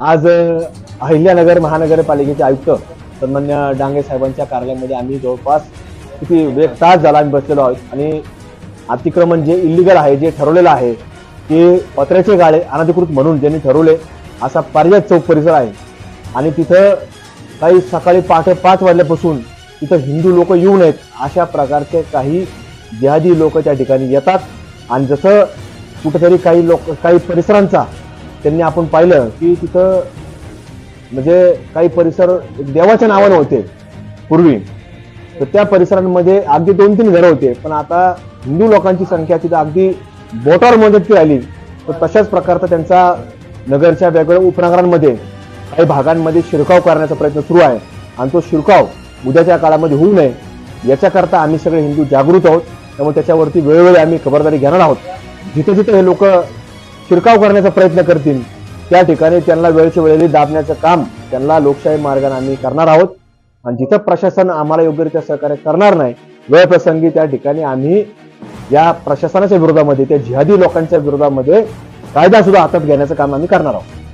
आज अहिल्यानगर महानगरपालिकेचे आयुक्त सन्मान्य डांगे साहेबांच्या कार्यालयामध्ये आम्ही जवळपास किती एक तास झाला आम्ही बसलेलो आहोत. आणि अतिक्रमण जे इलिगल आहे जे ठरवलेलं आहे ते पत्र्याचे गाळे अनधिकृत म्हणून ज्यांनी ठरवले असा पारिजात चौक परिसर आहे. आणि तिथं काही सकाळी पहाटे पाच वाजल्यापासून तिथं हिंदू लोक येऊ नयेत अशा प्रकारचे काही जिहादी लोक त्या ठिकाणी येतात. आणि जसं कुठेतरी काही लोक काही परिसरांचा त्यांनी आपण पाहिलं की तिथं म्हणजे काही परिसर देवाच्या नावानं होते पूर्वी. तर त्या परिसरांमध्ये अगदी दोन तीन घरं होते. पण आता हिंदू लोकांची संख्या तिथं अगदी बोटावर मदतची आली. तर तशाच प्रकारचा त्यांचा नगरच्या वेगवेगळ्या उपनगरांमध्ये काही भागांमध्ये शिरकाव करण्याचा प्रयत्न सुरू आहे. आणि तो शिरकाव उद्याच्या काळामध्ये होऊ नये याच्याकरता आम्ही सगळे हिंदू जागृत आहोत. त्यामुळे त्याच्यावरती वेळोवेळी आम्ही खबरदारी घेणार आहोत. जिथे जिथे हे लोक शिरकाव करण्याचा प्रयत्न करतील. त्या ठिकाणी त्यांना वेळच्या वेळेला दाबण्याचं काम त्यांना लोकशाही मार्गाने आम्ही करणार आहोत. आणि जिथं प्रशासन आम्हाला योग्यरित्या सहकार्य करणार नाही वेळप्रसंगी त्या ठिकाणी आम्ही या प्रशासनाच्या विरोधामध्ये त्या जिहादी लोकांच्या विरोधामध्ये कायदा सुद्धा हातात घेण्याचं काम आम्ही करणार आहोत.